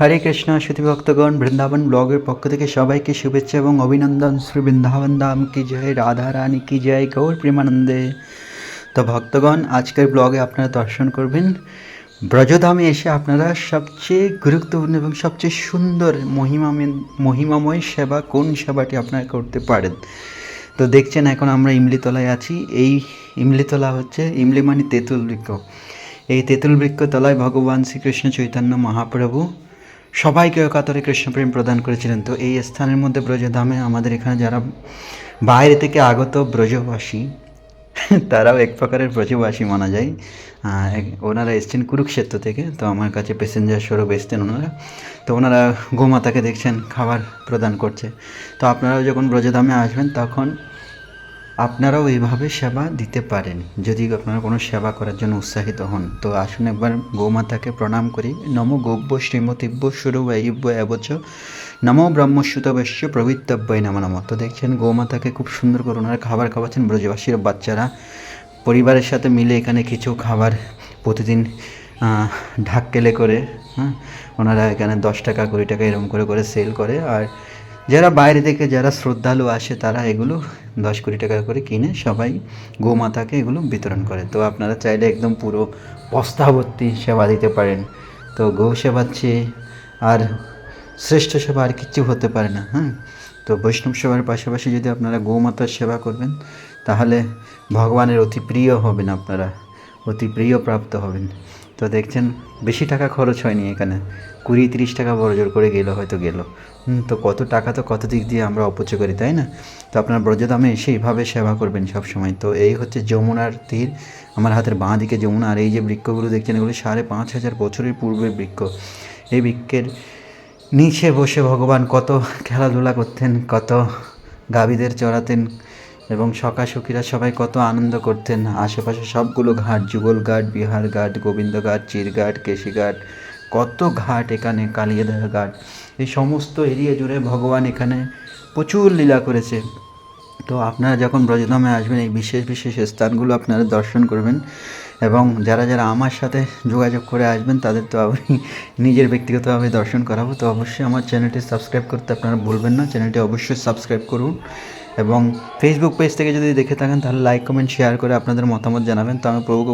হরে কৃষ্ণ, শ্রুতি ভক্তগণ, বৃন্দাবন ব্লগের পক্ষ থেকে সবাইকে শুভেচ্ছা এবং অভিনন্দন। শ্রী বৃন্দাবন ধাম কি জয়, রাধা রানী কি জয়, গৌর প্রেমানন্দে। তো ভক্তগণ, আজকের ব্লগে আপনারা দর্শন করবেন, ব্রজধামে এসে আপনারা সবচেয়ে গুরুত্বপূর্ণ এবং সবচেয়ে সুন্দর মহিমাময় মহিমাময় সেবা কোন সেবাটি আপনারা করতে পারেন? তো দেখছেন, এখন আমরা ইমলিতলায় আছি। এই ইমলিতলা হচ্ছে ইমলি মানে তেঁতুল বৃক্ষ। এই তেঁতুল বৃক্ষ তলায় ভগবান শ্রীকৃষ্ণ চৈতন্য মহাপ্রভু সবাইকে কাতরে কৃষ্ণপ্রেম প্রদান করেছিলেন। তো এই স্থানের মধ্যে ব্রজধামে আমাদের এখানে যারা বাইরে থেকে আগত ব্রজবাসী, তারাও এক প্রকারের ব্রজবাসী মানা যায়। ওনারা এসছেন কুরুক্ষেত্র থেকে, তো আমার কাছে প্যাসেঞ্জার স্বরূপ এসছেন ওনারা। তো ওনারা গোমাতাকে দেখছেন, খাবার প্রদান করছে। তো আপনারাও যখন ব্রজধামে আসবেন, তখন আপনারাও এইভাবে সেবা দিতে পারেন। যদি আপনারা কোনো সেবা করার জন্য উৎসাহিত হন, তো আসুন একবার গোমাতাকে প্রণাম করি। নম গোব্য শ্রীমতিব্য সুরবৈব্য এবচ, নমো ব্রহ্মসুতবশ্য প্রবৃত্তব্যই নম নম। তো দেখছেন, গোমাতাকে খুব সুন্দর করে ওনারা খাবার খাওয়াচ্ছেন। ব্রজবাসীর, বাচ্চারা, পরিবারের সাথে মিলে এখানে কিছু খাবার প্রতিদিন ঢাক কেলে করে হ্যাঁ? ওনারা এখানে দশ টাকা, কুড়ি টাকা এরকম করে করে সেল করে। আর যারা বাইরে থেকে যারা শ্রদ্ধালু আসে, তারা এগুলো দশ কোটি টাকা করে কিনে সবাই গোমাতাকে এগুলো বিতরণ করে। তো আপনারা চাইলে একদম পুরো বস্তাভর্তি সেবা দিতে পারেন। তো গৌ সেবার চেয়ে আর শ্রেষ্ঠ সেবা আর কিচ্ছু হতে পারে না হ্যাঁ? তো বৈষ্ণব সেবার পাশাপাশি যদি আপনারা গোমাতার সেবা করবেন, তাহলে ভগবানের অতি প্রিয় হবেন আপনারা, অতি প্রিয় প্রাপ্ত হবেন। তো দেখছেন, বেশি টাকা খরচ হয়নি এখানে। কুড়ি, তিরিশ টাকা বড় জোর করে গেলো, হয়তো গেলো। তো কত টাকা তো কত দিক দিয়ে আমরা অপচয় করি, তাই না? তো আপনার ব্রজধামে এসে এইভাবে সেবা করবেন সব সময় তো এই হচ্ছে যমুনার তীর, আমার হাতের বাঁ দিকে যমুনা, আর এই যে বৃক্ষগুলো দেখছেন, এগুলো সাড়ে পাঁচ হাজার বছরের পূর্বের বৃক্ষ। এই বৃক্ষের নিচে বসে ভগবান কত খেলাধুলা করতেন, কত গাভীদের চড়াতেন এবং সখা সবাই কত আনন্দ করতেন। আশেপাশে সবগুলো ঘাট, যুগল ঘাট বিহার ঘাট, গোবিন্দ ঘাট চিরঘাট কেশিঘাট কত ঘাট এখানে, কালিয়াদহ ঘাট। এই সমস্ত এরিয়া জুড়ে ভগবান এখানে প্রচুর লীলা করেছে। তো আপনারা যখন ব্রজধামে আসবেন, এই বিশেষ বিশেষ স্থানগুলো আপনারা দর্শন করবেন এবং যারা যারা আমার সাথে যোগাযোগ করে আসবেন, তাদের তো আমি নিজের ব্যক্তিগতভাবে দর্শন করাবো। তো অবশ্যই আমার চ্যানেলটি সাবস্ক্রাইব করতে আপনারা ভুলবেন না। চ্যানেলটি অবশ্যই সাবস্ক্রাইব করুন। এবং ফেসবুক পেজ থেকে যদি দেখে থাকেন, তাহলে লাইক কমেন্ট শেয়ার করে আপনাদের মতামত জানাবেন। তো আমি প্রভুকে